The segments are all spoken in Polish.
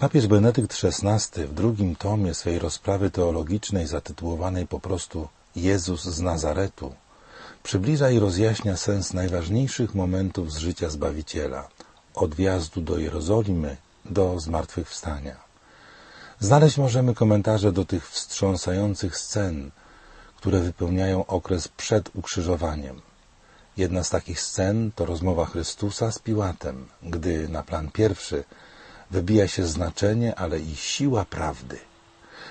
Papież Benedykt XVI w drugim tomie swej rozprawy teologicznej zatytułowanej po prostu Jezus z Nazaretu przybliża i rozjaśnia sens najważniejszych momentów z życia Zbawiciela, od wjazdu do Jerozolimy do zmartwychwstania. Znaleźć możemy komentarze do tych wstrząsających scen, które wypełniają okres przed ukrzyżowaniem. Jedna z takich scen to rozmowa Chrystusa z Piłatem, gdy na plan pierwszy wybija się znaczenie, ale i siła prawdy.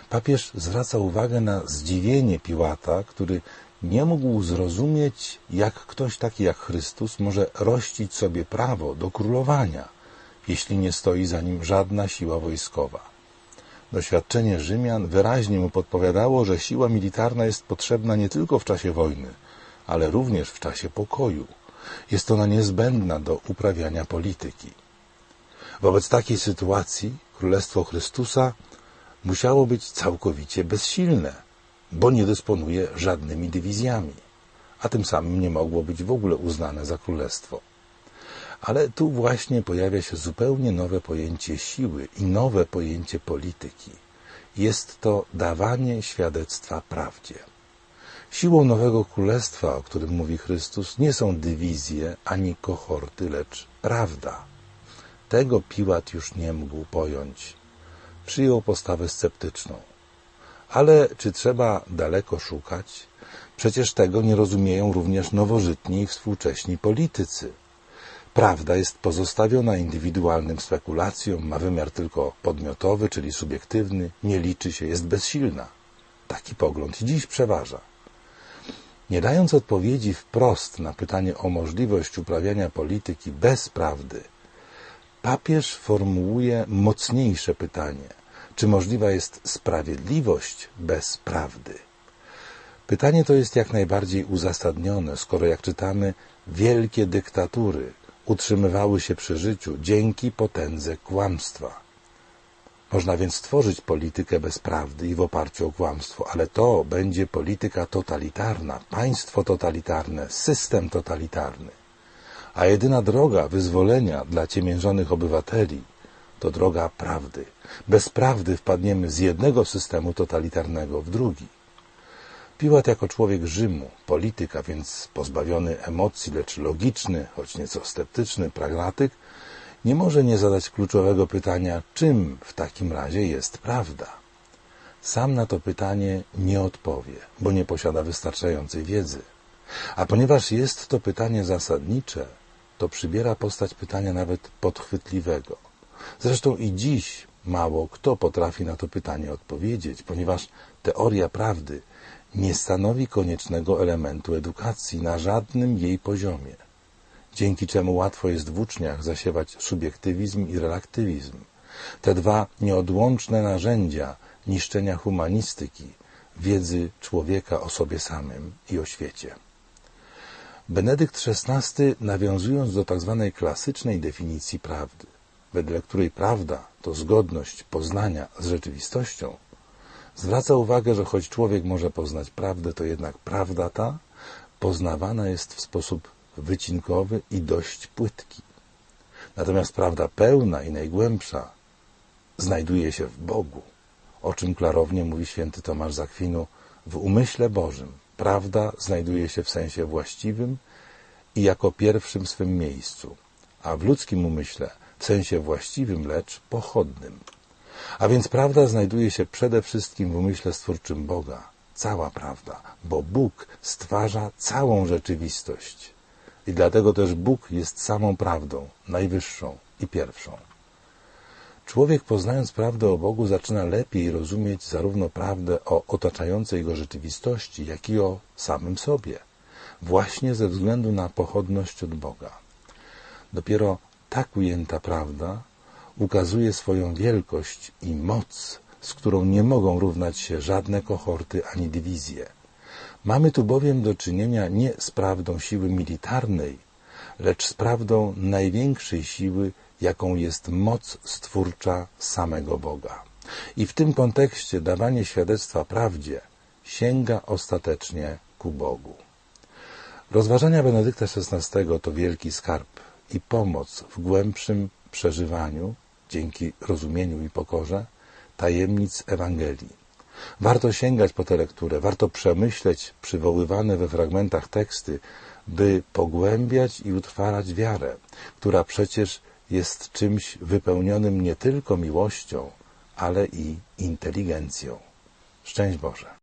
Papież zwraca uwagę na zdziwienie Piłata, który nie mógł zrozumieć, jak ktoś taki jak Chrystus może rościć sobie prawo do królowania, jeśli nie stoi za nim żadna siła wojskowa. Doświadczenie Rzymian wyraźnie mu podpowiadało, że siła militarna jest potrzebna nie tylko w czasie wojny, ale również w czasie pokoju. Jest ona niezbędna do uprawiania polityki. Wobec takiej sytuacji Królestwo Chrystusa musiało być całkowicie bezsilne, bo nie dysponuje żadnymi dywizjami, a tym samym nie mogło być w ogóle uznane za królestwo. Ale tu właśnie pojawia się zupełnie nowe pojęcie siły i nowe pojęcie polityki. Jest to dawanie świadectwa prawdzie. Siłą nowego królestwa, o którym mówi Chrystus, nie są dywizje ani kohorty, lecz prawda. Tego Piłat już nie mógł pojąć. Przyjął postawę sceptyczną. Ale czy trzeba daleko szukać? Przecież tego nie rozumieją również nowożytni i współcześni politycy. Prawda jest pozostawiona indywidualnym spekulacjom, ma wymiar tylko podmiotowy, czyli subiektywny, nie liczy się, jest bezsilna. Taki pogląd dziś przeważa. Nie dając odpowiedzi wprost na pytanie o możliwość uprawiania polityki bez prawdy, papież formułuje mocniejsze pytanie: czy możliwa jest sprawiedliwość bez prawdy? Pytanie to jest jak najbardziej uzasadnione, skoro jak czytamy, wielkie dyktatury utrzymywały się przy życiu dzięki potędze kłamstwa. Można więc stworzyć politykę bez prawdy i w oparciu o kłamstwo, ale to będzie polityka totalitarna, państwo totalitarne, system totalitarny. A jedyna droga wyzwolenia dla ciemiężonych obywateli to droga prawdy. Bez prawdy wpadniemy z jednego systemu totalitarnego w drugi. Piłat jako człowiek Rzymu, polityk, a więc pozbawiony emocji, lecz logiczny, choć nieco sceptyczny, pragmatyk, nie może nie zadać kluczowego pytania, czym w takim razie jest prawda. Sam na to pytanie nie odpowie, bo nie posiada wystarczającej wiedzy. A ponieważ jest to pytanie zasadnicze, to przybiera postać pytania nawet podchwytliwego. Zresztą i dziś mało kto potrafi na to pytanie odpowiedzieć, ponieważ teoria prawdy nie stanowi koniecznego elementu edukacji na żadnym jej poziomie, dzięki czemu łatwo jest w uczniach zasiewać subiektywizm i relaktywizm. Te dwa nieodłączne narzędzia niszczenia humanistyki, wiedzy człowieka o sobie samym i o świecie. Benedykt XVI, nawiązując do tzw. Tak klasycznej definicji prawdy, wedle której prawda to zgodność poznania z rzeczywistością, zwraca uwagę, że choć człowiek może poznać prawdę, to jednak prawda ta poznawana jest w sposób wycinkowy i dość płytki. Natomiast prawda pełna i najgłębsza znajduje się w Bogu, o czym klarownie mówi święty Tomasz Zakwinu w umyśle Bożym. Prawda znajduje się w sensie właściwym i jako pierwszym swym miejscu, a w ludzkim umyśle w sensie właściwym, lecz pochodnym. A więc prawda znajduje się przede wszystkim w umyśle stwórczym Boga, cała prawda, bo Bóg stwarza całą rzeczywistość. I dlatego też Bóg jest samą prawdą, najwyższą i pierwszą. Człowiek poznając prawdę o Bogu zaczyna lepiej rozumieć zarówno prawdę o otaczającej go rzeczywistości, jak i o samym sobie, właśnie ze względu na pochodność od Boga. Dopiero tak ujęta prawda ukazuje swoją wielkość i moc, z którą nie mogą równać się żadne kohorty ani dywizje. Mamy tu bowiem do czynienia nie z prawdą siły militarnej, lecz z prawdą największej siły, jaką jest moc stwórcza samego Boga. I w tym kontekście dawanie świadectwa prawdzie sięga ostatecznie ku Bogu. Rozważania Benedykta XVI to wielki skarb i pomoc w głębszym przeżywaniu, dzięki rozumieniu i pokorze, tajemnic Ewangelii. Warto sięgać po tę lekturę, warto przemyśleć przywoływane we fragmentach teksty, by pogłębiać i utrwalać wiarę, która przecież jest czymś wypełnionym nie tylko miłością, ale i inteligencją. Szczęść Boże!